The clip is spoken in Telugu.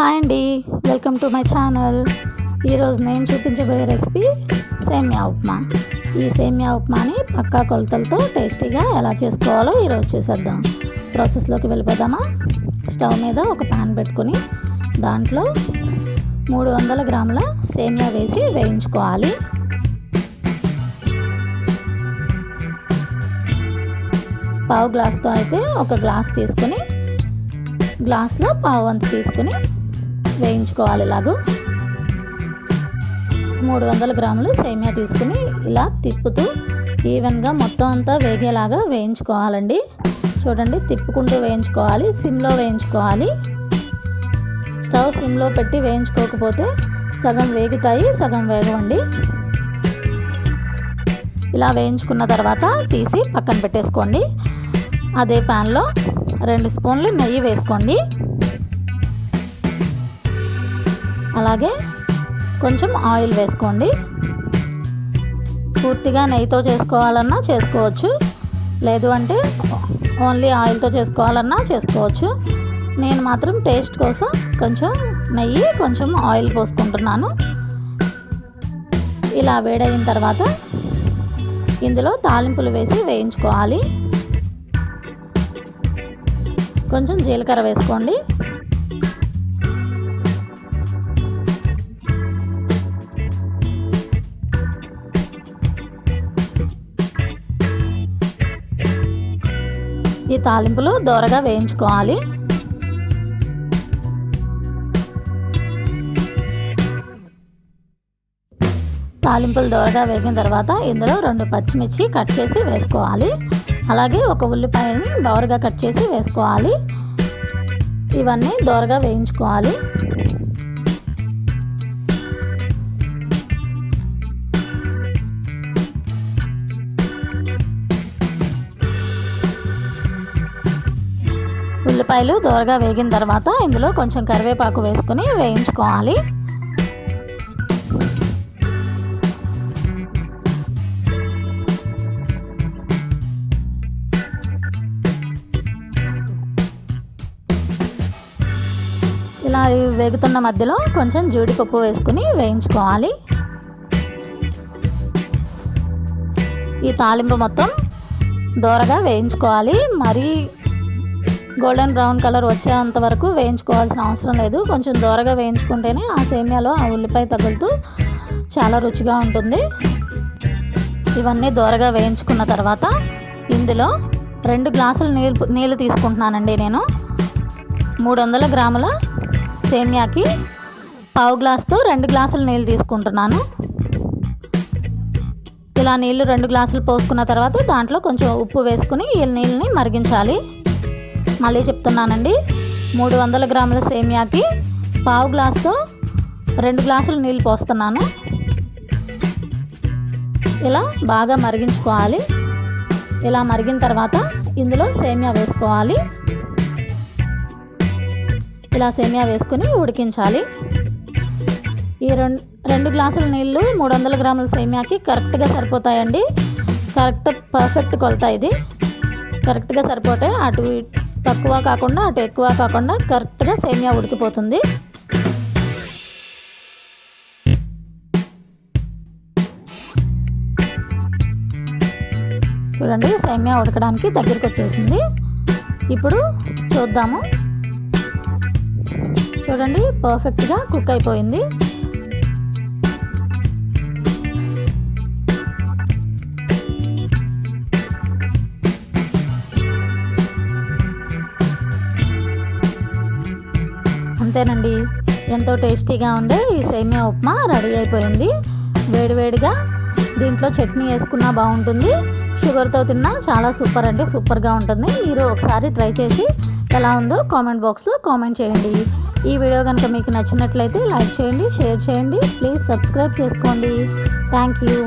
హాయ్ అండి. Welcome to my channel. ఈరోజు నేను చూపించబోయే రెసిపీ సేమియా ఉప్మా. ఈ సేమియా ఉప్మాని పక్కా కొలతలతో టేస్టీగా ఎలా చేసుకోవాలో ఈరోజు చూసేద్దాం. ప్రాసెస్లోకి వెళ్ళిపోదామా? స్టవ్ మీద ఒక పాన్ పెట్టుకొని దాంట్లో మూడు వందల గ్రాముల సేమియా వేసి వేయించుకోవాలి. పావు గ్లాస్తో అయితే ఒక గ్లాస్ తీసుకొని గ్లాస్లో పావు వంతు తీసుకుని వేయించుకోవాలి ఇలాగూ. మూడు వందల గ్రాములు సేమియా తీసుకుని ఇలా తిప్పుతూ ఈవెన్గా మొత్తం అంతా వేగేలాగా వేయించుకోవాలండి. చూడండి తిప్పుకుంటూ వేయించుకోవాలి సిమ్లో వేయించుకోవాలి. స్టవ్ సిమ్లో పెట్టి వేయించుకోకపోతే సగం వేగుతాయి సగం వేగవండి. ఇలా వేయించుకున్న తర్వాత తీసి పక్కన పెట్టేసుకోండి. అదే ప్యాన్లో రెండు స్పూన్లు నెయ్యి వేసుకోండి. అలాగే కొంచెం ఆయిల్ వేసుకోండి. పూర్తిగా నెయ్యితో చేసుకోవాలన్నా చేసుకోవచ్చు. లేదు అంటే ఓన్లీ ఆయిల్తో చేసుకోవాలన్నా చేసుకోవచ్చు. నేను మాత్రం టేస్ట్ కోసం కొంచెం నెయ్యి కొంచెం ఆయిల్ పోసుకుంటున్నాను. ఇలా వేడైన తర్వాత ఇందులో తాలింపులు వేసి వేయించుకోవాలి. కొంచెం జీలకర్ర వేసుకోండి. తాలింపులు దోరగా వేయించుకోవాలి. తాలింపులు దోరగా వేగిన తర్వాత ఇందులో రెండు పచ్చిమిర్చి కట్ చేసి వేసుకోవాలి. అలాగే ఒక ఉల్లిపాయని దోరగా కట్ చేసి వేసుకోవాలి. ఇవన్నీ దోరగా వేయించుకోవాలి. ఉల్లిపాయలు దోరగా వేగిన తర్వాత ఇందులో కొంచెం కరివేపాకు వేసుకొని వేయించుకోవాలి. ఇలా వేగుతున్న మధ్యలో కొంచెం జీడిపప్పు వేసుకుని వేయించుకోవాలి. ఈ తాలింపు మొత్తం దోరగా వేయించుకోవాలి. మరీ గోల్డెన్ బ్రౌన్ కలర్ వచ్చేంత వరకు వేయించుకోవాల్సిన అవసరం లేదు. కొంచెం దోరగా వేయించుకుంటేనే ఆ సేమియాలో ఆ ఉల్లిపాయ తగులుతూ చాలా రుచిగా ఉంటుంది. ఇవన్నీ దోరగా వేయించుకున్న తర్వాత ఇందులో రెండు గ్లాసులు నీళ్ళు నీళ్ళు తీసుకుంటున్నానండి నేను. మూడు వందల గ్రాముల సేమియాకి పావు గ్లాస్తో రెండు గ్లాసులు నీళ్ళు తీసుకుంటున్నాను. ఇలా నీళ్ళు రెండు గ్లాసులు పోసుకున్న తర్వాత దాంట్లో కొంచెం ఉప్పు వేసుకుని ఈ నీళ్ళని మరిగించాలి. మళ్ళీ చెప్తున్నానండి. మూడు వందల గ్రాముల సేమియాకి పావు గ్లాస్తో రెండు గ్లాసులు నీళ్ళు పోస్తున్నాను. ఇలా బాగా మరిగించుకోవాలి. ఇలా మరిగిన తర్వాత ఇందులో సేమియా వేసుకోవాలి. ఇలా సేమియా వేసుకుని ఉడికించాలి. ఈ రెండు రెండు గ్లాసుల నీళ్ళు మూడు వందల గ్రాముల సేమియాకి కరెక్ట్గా సరిపోతాయండి. కరెక్ట్ పర్ఫెక్ట్ కొలత ఇది. కరెక్ట్గా సరిపోతే అటు తక్కువ కాకుండా అటు ఎక్కువ కాకుండా కరెక్ట్గా సేమియా ఉడికిపోతుంది. చూడండి సేమియా ఉడకడానికి దగ్గరికి వచ్చేసింది. ఇప్పుడు చూద్దాము. చూడండి పర్ఫెక్ట్గా కుక్ అయిపోయింది. అంతేనండి. ఎంతో టేస్టీగా ఉండే ఈ సేమియా ఉప్మా రెడీ అయిపోయింది. వేడివేడిగా దీంట్లో చట్నీ వేసుకున్నా బాగుంటుంది. షుగర్తో తిన్నా చాలా సూపర్ అంటే సూపర్గా ఉంటుంది. మీరు ఒకసారి ట్రై చేసి ఎలా ఉందో కామెంట్ బాక్స్లో కామెంట్ చేయండి. ఈ వీడియో కనుక మీకు నచ్చినట్లయితే లైక్ చేయండి షేర్ చేయండి. ప్లీజ్ సబ్స్క్రైబ్ చేసుకోండి. Thank you